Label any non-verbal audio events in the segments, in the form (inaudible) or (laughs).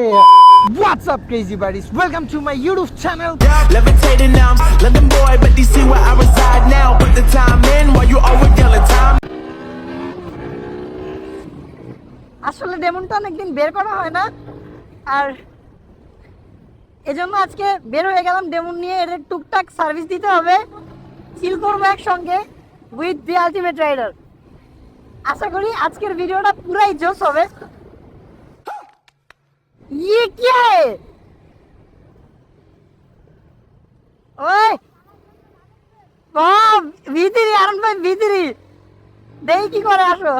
What's up, crazy buddies? Welcome to my YouTube channel. Levitating now, I'm London boy, but they see where I reside now. Put the time in while you always yelling time. আসলে ডেমনটা অনেকদিন বের করা হয় না আর এজন্য আজকে বের হয়ে গেলাম ডেমন নিয়ে এদের টুকটাক সার্ভিস দিতে হবে চিল করব একসঙ্গে উইথ দি আলটিমেট রাইডার আশা করি আজকের ভিডিওটা পুরাই জোস হবে ये क्या है ওই বাপ ভিতরি আরন ভাই ভিতরি দেই কি করে আসো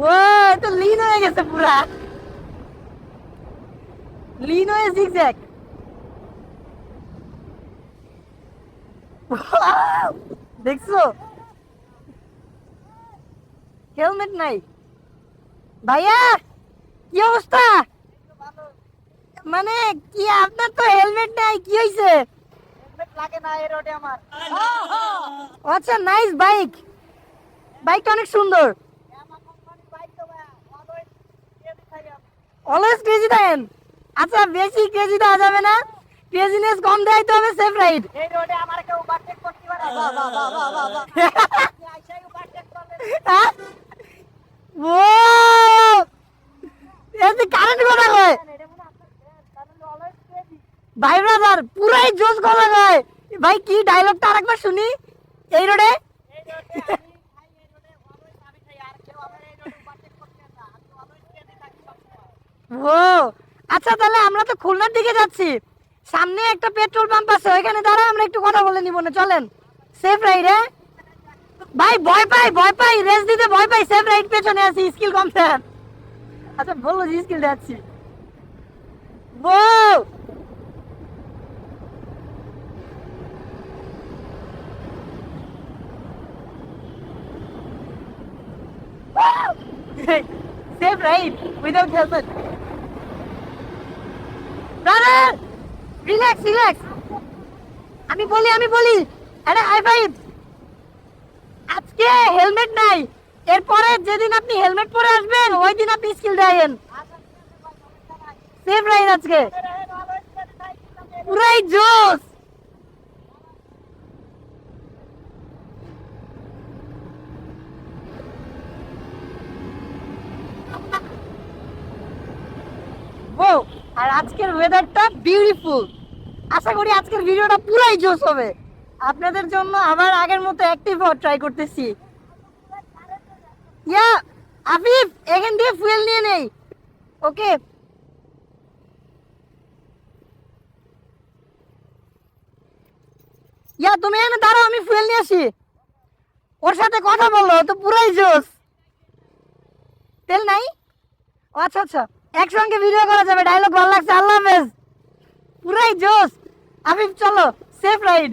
ও এ তো লিন হয়ে গেছে পুরা লিন হয়ে জিগজ্যাগ (laughs) দেখছ? হেলমেট নাই। ভাইয়া, কি অবস্থা? মানে কি আপনার তো হেলমেট নাই, কি আমার আচ্ছা নাইস বাইক বাইকটা অনেক সুন্দর। অলওয়েজ ক্রেজি থাকেন। আচ্ছা বেশি ক্রেজি দেওয়া যাবে না। ক্রেজিনেস কম দেয় তো হবে সেফ রাইড এই রোডে আমার কেউ ওভারটেক করতে পারে বাহ বাহ বাহ বাহ বাহ। বাহ আইসাই ওভারটেক করবে ও এতে কারেন্ট কথা কয়। ভাই ব্রাদার পুরাই জোস কথা কয়। ভাই কি ডায়লগটা আরেকবার শুনি। এই রোডে এই এই এই ও আচ্ছা তাহলে আমরা তো খুলনার দিকে যাচ্ছি। সামনে একটা পেট্রোল পাম্প আছে, ওইখানে দাঁড়া আমরা একটু কথা বলে নিব না, চলেন। সেফ রাইড হ্যাঁ? ভাই, ভয় পাই ভয় পাই, রেস দিতে ভয় পাই সেফ রাইড পেছনে আছি স্কিল কম স্যার। আচ্ছা বলল যে স্কিল যাচ্ছি ও safe ride without helmet brother relax relax আমি বলি আমি বলি, আরে হাই ফাইভ। আজকে হেলমেট নাই। এরপরে যেদিন আপনি হেলমেট পরে আসবেন ওই দিন আপনি স্কিল দেন সেফ রাইড আজকে। পুরাই জোস ও আর আজকের ওয়েদারটা বিউটিফুল আশা করি আজকের ভিডিওটা পুরাই জোস হবে। আপনাদের জন্য আবার আগের মতো অ্যাক্টিভ হওয়ার ট্রাই করতেছি। ইয়া, আফিফ, এখান দিয়ে ফুয়েল নিয়ে নেই। ওকে। ইয়া, তুমি এখানে দাঁড়াও, আমি ফুয়েল নিয়ে আসি। ওর সাথে কথা বলো, ও তো পুরাই জোস তেল নাই? আচ্ছা আচ্ছা। একসঙ্গে ভিডিও করা যাবে ডায়লগ ভালো লাগছে, আল্লাহ হাফেজ। পুরাই জোশ। আফিফ চলো সেফ রাইড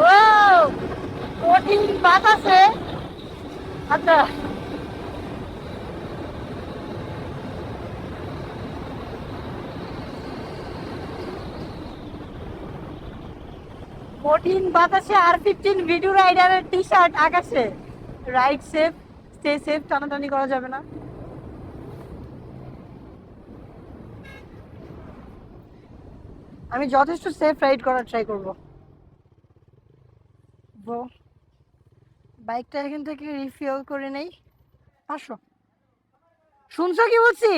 ও কঠিন বাতাসে আচ্ছা। কঠিন বাতাসে আর ফিফটিন ভিডিও রাইডারের টি শার্ট আকাশে। রাইড সেফ স্টে সেফ টানাটানি করা যাবে না। আমি যথেষ্ট সেফ রাইড করার ট্রাই করব। বাইকটা এখান থেকে রিফিল করে নেই। আসো। শুনছো কি বলছি?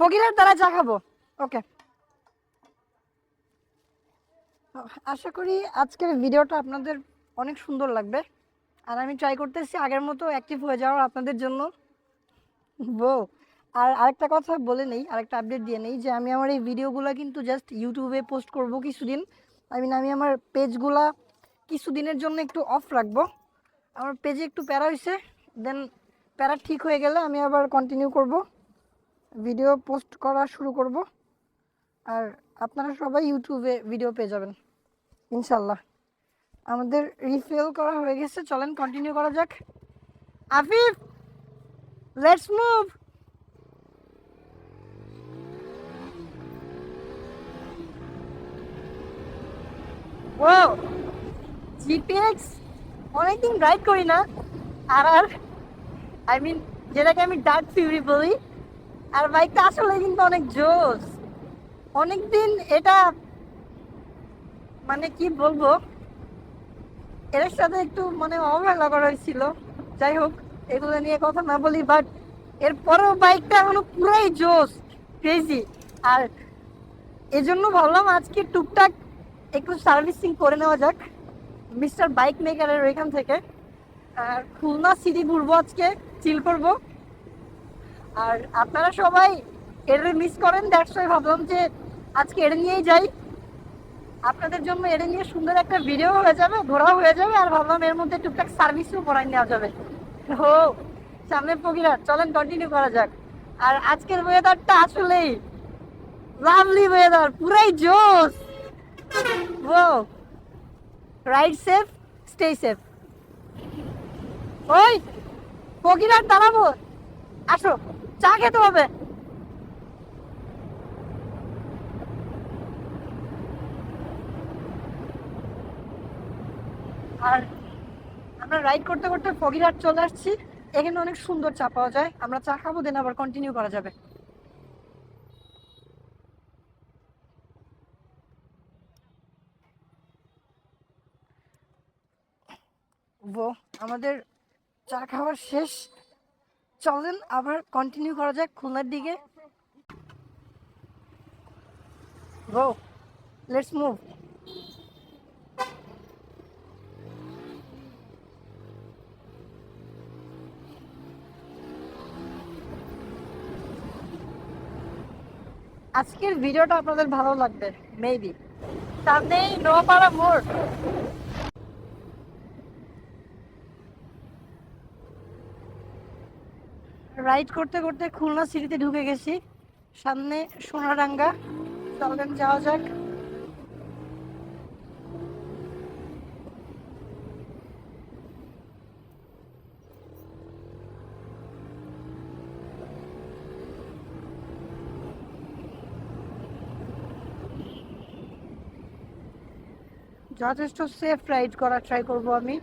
ফকিরের দ্বারা চা খাব। ওকে আশা করি আজকের ভিডিওটা আপনাদের অনেক সুন্দর লাগবে। আর আমি ট্রাই করতেছি আগের মতো অ্যাক্টিভ হয়ে যাওয়ার আপনাদের জন্য। বো আর আরেকটা কথা বলে নেই, আরেকটা আপডেট দিয়ে নেই যে আমি আমার এই ভিডিওগুলো কিন্তু জাস্ট ইউটিউবে পোস্ট করব কিছুদিন। আই মিন আমি আমার পেজগুলা কিছুদিনের জন্য একটু অফ রাখব। আমার পেজে একটু প্যারা হয়েছে দেন প্যারা ঠিক হয়ে গেলে আমি আবার কন্টিনিউ করব। ভিডিও পোস্ট করা শুরু করব। আর আপনারা সবাই ইউটিউবে ভিডিও পেয়ে যাবেন, ইনশাল্লাহ। আমাদের রিফিল করা হয়ে গেছে, চলেন কন্টিনিউ করা যাক। আফিফ লেটস মুভ ও জিপিএক্স অনেকদিন রাইড করি না। আর আর আই মিন যেটাকে আমি ডার্ক ফিউরি বলি, আর বাইকটা আসলে কিন্তু অনেক জোস। অনেকদিন এটা মানে কি বলব, এর সাথে একটু মানে অবহেলা করা হয়েছিল। যাই হোক, এগুলো নিয়ে কথা না বলি বাট এরপরেও বাইকটা এখনও পুরাই জোস ক্রেজি আর, এজন্য ভাবলাম আজকে টুকটাক একটু সার্ভিসিং করে নেওয়া যাক। মিস্টার বাইক মেকারের ওইখান থেকে। আর খুলনা সিটি ঘুরবো আজকে চিল করব। আর আপনারা সবাই এটা মিস করেন দ্যাটস ভাবলাম যে আজকে এটা নিয়েই যাই। আপনাদের জন্য এটা নিয়ে সুন্দর একটা ভিডিও হয়ে যাবে, ঘোরাও হয়ে যাবে, আর ভাবলাম এর মধ্যে টুকটাক সার্ভিসও করাই নেওয়া যাবে। ও সামনে পকিরা চলেন কন্টিনিউ করা যাক। আর আজকের ওয়েদারটা আসলেই লাভলি ওয়েদার পুরাই জোস ও রাইড সেফ স্টে সেফ ওই ফকিরাট দাঁড়াবো আসো, চা খেতে হবে। আর আমরা রাইড করতে করতে ফগিরহাট চলে আসছি। এখানে অনেক সুন্দর চা পাওয়া যায়। আমরা চা খাব দেন আবার কন্টিনিউ করা যাবে ও আমাদের চা খাওয়ার শেষ। চলেন, আবার কন্টিনিউ করা যাক খুলনার দিকে। গো লেটস মুভ আজকের ভিডিওটা আপনাদের ভালো লাগবে মেবি সামনেই নোয়াপাড়া মোড়। রাইড করতে করতে খুলনা সিটিতে ঢুকে গেছি। সামনে সোনাডাঙ্গা চলেন যাওয়া যাক। যথেষ্ট সেফ রাইড করার ট্রাই করব আমি।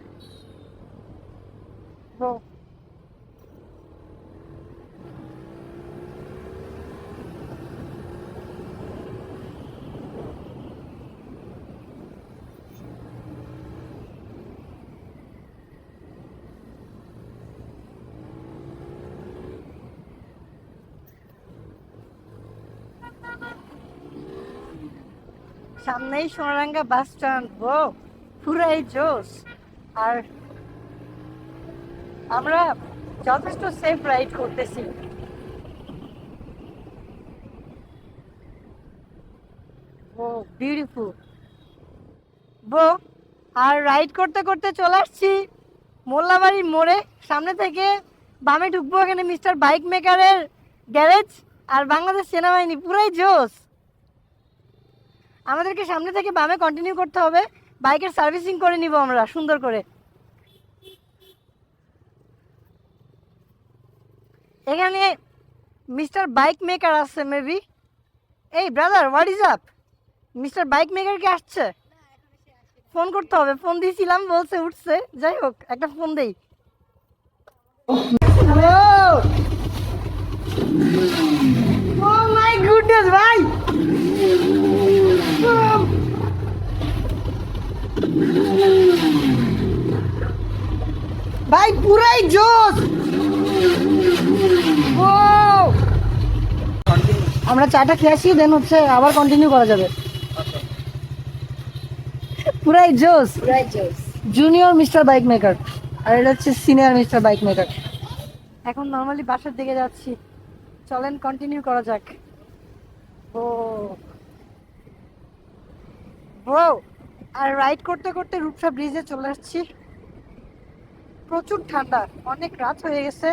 ও সামনেই সোনারাঙ্গা বাস স্ট্যান্ড, ও, পুরাই জোস আর আমরা যথেষ্ট সেফ রাইড করতেছি। ও বিউটিফুল বো, আর রাইড করতে করতে চলে আসছি মোল্লাবাড়ির মোড়ে। সামনে থেকে বামে ঢুকবো এখানে মিস্টার বাইক মেকারের গ্যারেজ আর বাংলাদেশ সেনাবাহিনী, পুরাই জোস আমাদেরকে সামনে থেকে বামে কন্টিনিউ করতে হবে। বাইকের সার্ভিসিং করে নিব আমরা, সুন্দর করে। এখানে মিস্টার বাইক মেকার আছে মেবি এই brother what is up mister bike maker কি আসছে? ফোন করতে হবে, ফোন দিয়েছিলাম বলছে উঠছে। যাই হোক, একটা ফোন দেই ও মাই গুডনেস ভাই ভাই পুরাই জোস ও আমরা চাটা খেয়ে আসি দেন হচ্ছে আবার কন্টিনিউ করা যাবে। পুরাই জোস পুরাই জোস জুনিয়র মিস্টার বাইক মেকার আর এটা হচ্ছে সিনিয়র মিস্টার বাইক মেকার এখন নর্মালি বাসার দিকে যাচ্ছি। চলেন কন্টিনিউ করা যাক। ও। ব্রো আর রাইড করতে করতে রূপসা ব্রিজে চলে আসছি। প্রচুর ঠান্ডা অনেক রাত হয়ে গেছে।